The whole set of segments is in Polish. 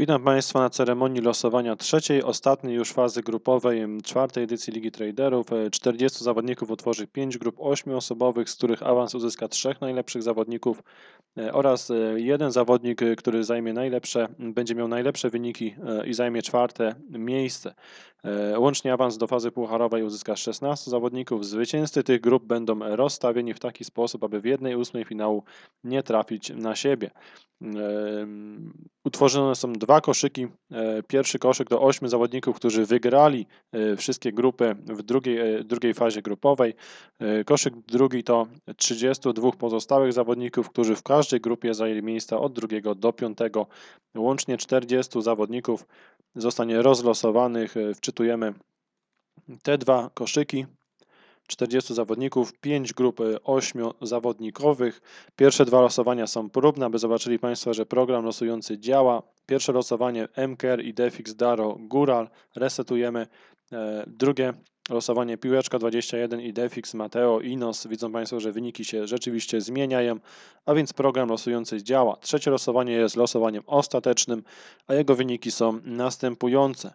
Witam Państwa na ceremonii losowania trzeciej, ostatniej już fazy grupowej czwartej edycji Ligi Traderów. E, 40 zawodników utworzy 5 grup 8-osobowych, z których awans uzyska trzech najlepszych zawodników e, oraz e, jeden zawodnik, e, który zajmie najlepsze, będzie miał najlepsze wyniki e, i zajmie czwarte miejsce. E, Łącznie awans do fazy pucharowej uzyska 16 zawodników. Zwycięzcy tych grup będą rozstawieni w taki sposób, aby w jednej ósmej finału nie trafić na siebie. Em, Utworzone są dwa koszyki. E, Pierwszy koszyk to ośmiu zawodników, którzy wygrali e, wszystkie grupy w drugiej, e, drugiej fazie grupowej. E, Koszyk drugi to 32 pozostałych zawodników, którzy w każdej grupie zajęli miejsca od drugiego do piątego. Łącznie 40 zawodników zostanie rozlosowanych. E, Wczytujemy te dwa koszyki. 40 zawodników, 5 grup 8 zawodnikowych. Pierwsze dwa losowania są próbne, aby zobaczyli Państwo, że program losujący działa. Pierwsze losowanie MKR i Defix Daro Góral. Resetujemy. E, Drugie losowanie Piłeczka 21 i Defix Mateo Inos. Widzą Państwo, że wyniki się rzeczywiście zmieniają, a więc program losujący działa. Trzecie losowanie jest losowaniem ostatecznym, a jego wyniki są następujące.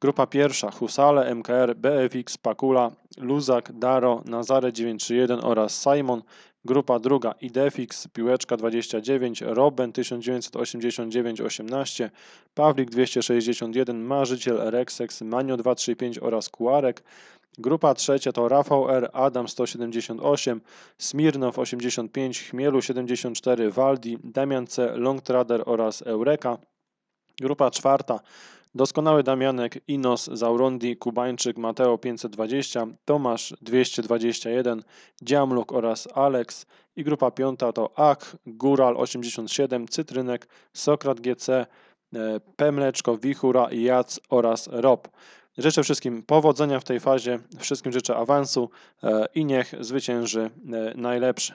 Grupa pierwsza Husale, MKR, BFX, Pakula, Luzak, Daro, Nazare 931 oraz Simon. Grupa druga Idefix, Piłeczka 29, Roben 1989-18, Pawlik 261, Marzyciel, Rexex, Manio 235 oraz Kuarek. Grupa trzecia to Rafał R, Adam 178, Smirnow 85, Chmielu 74, Waldi, Damian C, Longtrader oraz Eureka. Grupa czwarta Doskonały Damianek, Inos, Zaurondi, Kubańczyk, Mateo 520, Tomasz 221, Dziamluk oraz Alex. I grupa piąta to Ak, Góral 87, Cytrynek, Sokrat GC, e, Pemleczko, Wichura, Jac oraz Rob. Życzę wszystkim powodzenia w tej fazie, wszystkim życzę awansu e, i niech zwycięży e, najlepszy.